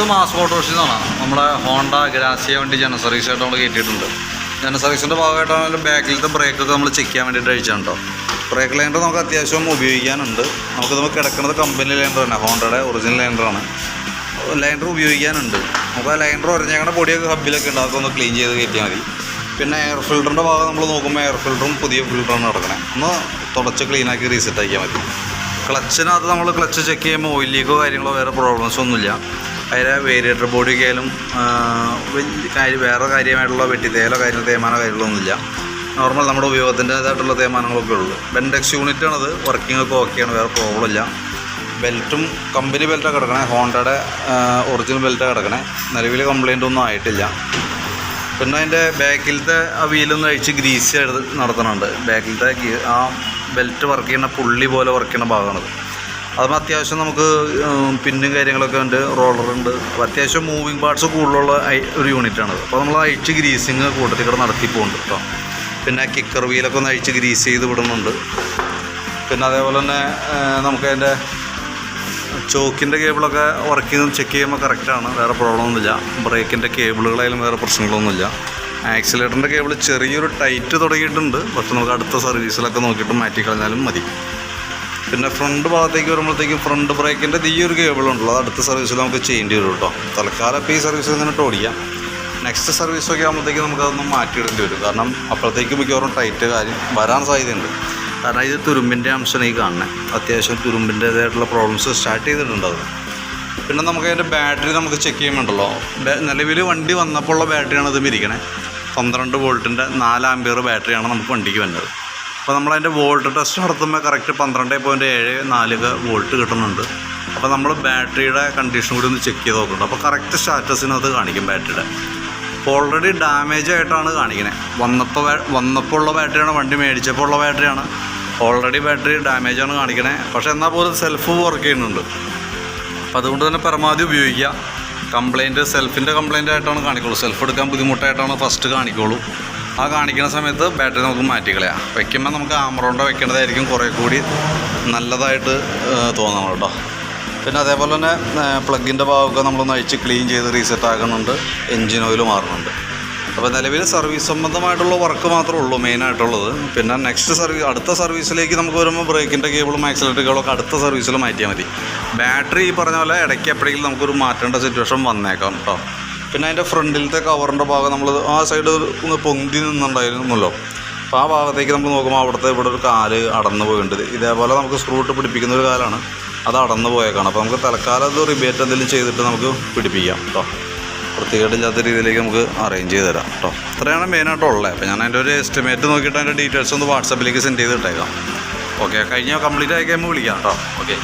ഇത് മാസ് മോട്ടോഴ്സിന്നാണ് നമ്മുടെ Honda Grazia വണ്ടി ജന സർവീസായിട്ട് നമ്മൾ കയറ്റിയിട്ടുണ്ട്. ജന സർവീസിന്റെ ഭാഗമായിട്ടാണ് ബാക്കിലത്തെ ബ്രേക്കൊക്കെ നമ്മൾ ചെക്ക് ചെയ്യാൻ വേണ്ടിയിട്ട് അഴിച്ചാണ് കേട്ടോ ബ്രേക്ക് ലൈൻഡർ നമുക്ക് അത്യാവശ്യം ഉപയോഗിക്കാനുണ്ട്. നമുക്ക് നമുക്ക് കിടക്കുന്നത് കമ്പനി ലൈൻഡർ തന്നെ ഹോണ്ടയുടെ ഒറിജിനൽ ലൈൻഡറാണ് ലൈൻഡർ ഉപയോഗിക്കാനുണ്ട്. നമുക്ക് ആ ലൈൻഡർ ഉരഞ്ഞേക്കണ പൊടിയൊക്കെ ഹബിലൊക്കെ ഉണ്ട്. ഒന്ന് ക്ലീൻ ചെയ്ത് കയറ്റിയാൽ മതി. പിന്നെ എയർ ഫിൽറ്ററിന്റെ ഭാഗം നമ്മൾ നോക്കുമ്പോൾ എയർ ഫിൽറ്ററും പുതിയ ഫിൽറ്ററാണ് നടക്കണേ. ഒന്ന് തുടച്ച് ക്ലീനാക്കി റീസെറ്റ് ആക്കിയാൽ മതി. ക്ലച്ചിനകത്ത് നമ്മൾ ക്ലച്ച് ചെക്ക് ചെയ്യുമ്പോൾ ഓയിൽ ലീക്കോ കാര്യങ്ങളോ വേറെ പ്രോബ്ലംസ് ഒന്നുമില്ല. അതിലെ വേരിയേറ്റർ ബോഡി ആയാലും കാര്യം വേറെ കാര്യമായിട്ടുള്ള വെട്ടിത്തേലോ കാര്യങ്ങളോ കാര്യങ്ങൾ തേമാനോ കാര്യങ്ങളൊന്നുമില്ല. നോർമൽ നമ്മുടെ ഉപയോഗത്തിന്റെതായിട്ടുള്ള തേമാനങ്ങളൊക്കെ ഉള്ളൂ. ബെൻഡെക്സ് യൂണിറ്റാണത് വർക്കിംഗ് ഒക്കെ ഓക്കെയാണ് വേറെ പ്രോബ്ലം ഇല്ല. ബെൽറ്റും കമ്പനി ബെൽറ്റാണ് കിടക്കണേ ഹോണ്ടയുടെ ഒറിജിനൽ ബെൽറ്റാണ് കിടക്കണേ. നിലവിൽ കംപ്ലൈന്റ് ഒന്നും ആയിട്ടില്ല. പിന്നെ അതിന്റെ ബാക്കിലത്തെ ആ വീലൊന്ന് അഴിച്ച് ഗ്രീസ് നടത്തുന്നുണ്ട് ബാക്കിലത്തെ ആ ബെൽറ്റ് വർക്ക് ചെയ്യുന്ന പുള്ളി പോലെ വർക്ക് ചെയ്യുന്ന ഭാഗമാണത്. അതും അത്യാവശ്യം നമുക്ക് പിന്നും കാര്യങ്ങളൊക്കെ ഉണ്ട് റോളറുണ്ട് അപ്പോൾ അത്യാവശ്യം മൂവിങ് പാർട്സ് കൂടുതലുള്ള ഒരു യൂണിറ്റാണ് അപ്പോൾ നമ്മൾ അഴിച്ച് ഗ്രീസിങ് കൂട്ടത്തിൽ കൂടെ നടത്തി പോകുന്നുണ്ട് കേട്ടോ. പിന്നെ കിക്കർ വീലൊക്കെ ഒന്ന് അഴിച്ച് ഗ്രീസ് ചെയ്ത് വിടുന്നുണ്ട്. പിന്നെ അതേപോലെ തന്നെ നമുക്ക് അതിന്റെ ചോക്കിന്റെ കേബിളൊക്കെ വർക്ക് ചെയ്ത് ചെക്ക് ചെയ്യുമ്പോൾ കറക്റ്റാണ് വേറെ പ്രോബ്ലം ഒന്നുമില്ല. ബ്രേക്കിന്റെ കേബിളുകളായാലും വേറെ പ്രശ്നങ്ങളൊന്നുമില്ല. ആക്സിലേറ്ററിന്റെ കേബിൾ ചെറിയൊരു ടൈറ്റ് തുടങ്ങിയിട്ടുണ്ട്. പക്ഷെ നമുക്ക് അടുത്ത സർവീസിലൊക്കെ നോക്കിയിട്ട് മാറ്റി കളഞ്ഞാലും മതി. പിന്നെ ഫ്രണ്ട് ഭാഗത്തേക്ക് വരുമ്പോഴത്തേക്കും ഫ്രണ്ട് ബ്രേക്കിന്റെ ഈ ഒരു കേബിൾ ഉണ്ടല്ലോ. അത് അടുത്ത സർവീസിൽ നമുക്ക് ചെയ്യേണ്ടി വരും കേട്ടോ. തൽക്കാലം ഇപ്പോൾ ഈ സർവീസിൽ നിന്നിട്ട് ഓടിക്കാം. നെക്സ്റ്റ് സർവീസൊക്കെ ആകുമ്പോഴത്തേക്കും നമുക്കതൊന്ന് മാറ്റിയിടേണ്ടി വരും. കാരണം അപ്പോഴത്തേക്ക് മിക്കവാറും ടൈറ്റ് കാര്യം വരാൻ സാധ്യതയുണ്ട്. കാരണം ഇത് തുരുമ്പിന്റെ അംശമാണ് ഈ കാണുന്നത് അത്യാവശ്യം തുരുമ്പിന്റേതായിട്ടുള്ള പ്രോബ്ലംസ് സ്റ്റാർട്ട് ചെയ്തിട്ടുണ്ട് അത്. പിന്നെ നമുക്ക് അതിന്റെ ബാറ്ററി നമുക്ക് ചെക്ക് ചെയ്യുമ്പോണ്ടല്ലോ നിലവിൽ വണ്ടി വന്നപ്പോൾ ഉള്ള ബാറ്ററിയാണ് ഇത് ഇരിക്കണേ. പന്ത്രണ്ട് വോൾട്ടിന്റെ നാല് ആംബിയർ ബാറ്ററിയാണ് നമുക്ക് വണ്ടിക്ക് വന്നത്. അപ്പോൾ നമ്മളതിന്റെ വോൾട്ട് ടെസ്റ്റ് നടത്തുമ്പോൾ കറക്റ്റ് പന്ത്രണ്ട് പോയിന്റ് ഏഴ് നാല് വോൾട്ട് കിട്ടുന്നുണ്ട്. അപ്പോൾ നമ്മൾ ബാറ്ററിയുടെ കണ്ടീഷൻ കൂടി ഒന്ന് ചെക്ക് ചെയ്ത് നോക്കുന്നുണ്ട്. അപ്പോൾ കറക്റ്റ് സ്റ്റാറ്റസിനകത്ത് കാണിക്കും ബാറ്ററിയുടെ. അപ്പോൾ ഓൾറെഡി ഡാമേജ് ആയിട്ടാണ് കാണിക്കുന്നത് വന്നപ്പോൾ വന്നപ്പോൾ ഉള്ള ബാറ്ററിയാണ് വണ്ടി മേടിച്ചപ്പോൾ ഉള്ള ബാറ്ററിയാണ്. ഓൾറെഡി ബാറ്ററി ഡാമേജാണ് കാണിക്കണേ. പക്ഷേ എന്നാൽ പോലും സെൽഫ് വർക്ക് ചെയ്യുന്നുണ്ട്. അപ്പോൾ അതുകൊണ്ട് തന്നെ പരമാവധി ഉപയോഗിക്കുക. കംപ്ലൈന്റ് സെൽഫിന്റെ കംപ്ലൈന്റ് ആയിട്ടാണ് കാണിക്കുള്ളൂ. സെൽഫ് എടുക്കാൻ ബുദ്ധിമുട്ടായിട്ടാണ് ഫസ്റ്റ് കാണിക്കുള്ളൂ. ആ കാണിക്കുന്ന സമയത്ത് ബാറ്ററി നമുക്ക് മാറ്റിക്കളയാം വെക്കുമ്പോൾ നമുക്ക് ആമറോണ്ട വെക്കേണ്ടതായിരിക്കും കുറേ കൂടി നല്ലതായിട്ട് തോന്നണം കേട്ടോ. പിന്നെ അതേപോലെ തന്നെ പ്ലഗിന്റെ ഭാഗമൊക്കെ നമ്മളൊന്ന് അഴിച്ച് ക്ലീൻ ചെയ്ത് റീസെറ്റ് ആക്കുന്നുണ്ട്. എൻജിൻ ഓയിൽ മാറുന്നുണ്ട്. അപ്പോൾ നിലവിൽ സർവീസ് സംബന്ധമായിട്ടുള്ള വർക്ക് മാത്രമേ ഉള്ളൂ മെയിനായിട്ടുള്ളത്. പിന്നെ നെക്സ്റ്റ് സർവീസ് അടുത്ത സർവീസിലേക്ക് നമുക്ക് വരുമ്പോൾ ബ്രേക്കിന്റെ കേബിളും ആക്സിലേറ്റർ കേബിളൊക്കെ അടുത്ത സർവീസിൽ മാറ്റിയാൽ മതി. ബാറ്ററി ഈ പറഞ്ഞ പോലെ ഇടയ്ക്ക് എപ്പോഴെങ്കിലും നമുക്കൊരു മാറ്റേണ്ട സിറ്റുവേഷൻ വന്നേക്കാം കേട്ടോ. പിന്നെ അതിന്റെ ഫ്രണ്ടിലത്തെ കവറിന്റെ ഭാഗം നമ്മൾ ആ സൈഡ് ഒന്ന് പൊന്തി നിന്നുണ്ടായിരുന്നല്ലോ അപ്പോൾ ആ ഭാഗത്തേക്ക് നമ്മൾ നോക്കുമ്പോൾ അവിടുത്തെ ഇവിടെ ഒരു കാൽ അടന്നു പോയിട്ടുണ്ട്. ഇതേപോലെ നമുക്ക് സ്ക്രൂ ഇട്ട് പിടിപ്പിക്കുന്ന ഒരു കാലാണ്. അത് അടന്നു പോയേക്കാണ്. അപ്പോൾ നമുക്ക് തൽക്കാലം അത് റിബേറ്റ് എന്തെങ്കിലും ചെയ്തിട്ട് നമുക്ക് പിടിപ്പിക്കാം കേട്ടോ വൃത്തികേടില്ലാത്ത രീതിയിലേക്ക് നമുക്ക് അറേഞ്ച് ചെയ്ത് തരാം കേട്ടോ ഇത്രയാണ് മെയിനായിട്ട് ഉള്ളത് അപ്പോൾ ഞാൻ അതിന്റെ ഒരു എസ്റ്റിമേറ്റ് നോക്കിയിട്ട് അതിന്റെ ഡീറ്റെയിൽസ് ഒന്ന് വാട്സാപ്പിലേക്ക് സെൻഡ് ചെയ്ത് ഇട്ടേക്കാം. ഓക്കെ കഴിഞ്ഞാൽ കംപ്ലീറ്റ് ആയി കഴിയുമ്പോൾ വിളിക്കാം കേട്ടോ ഓക്കെ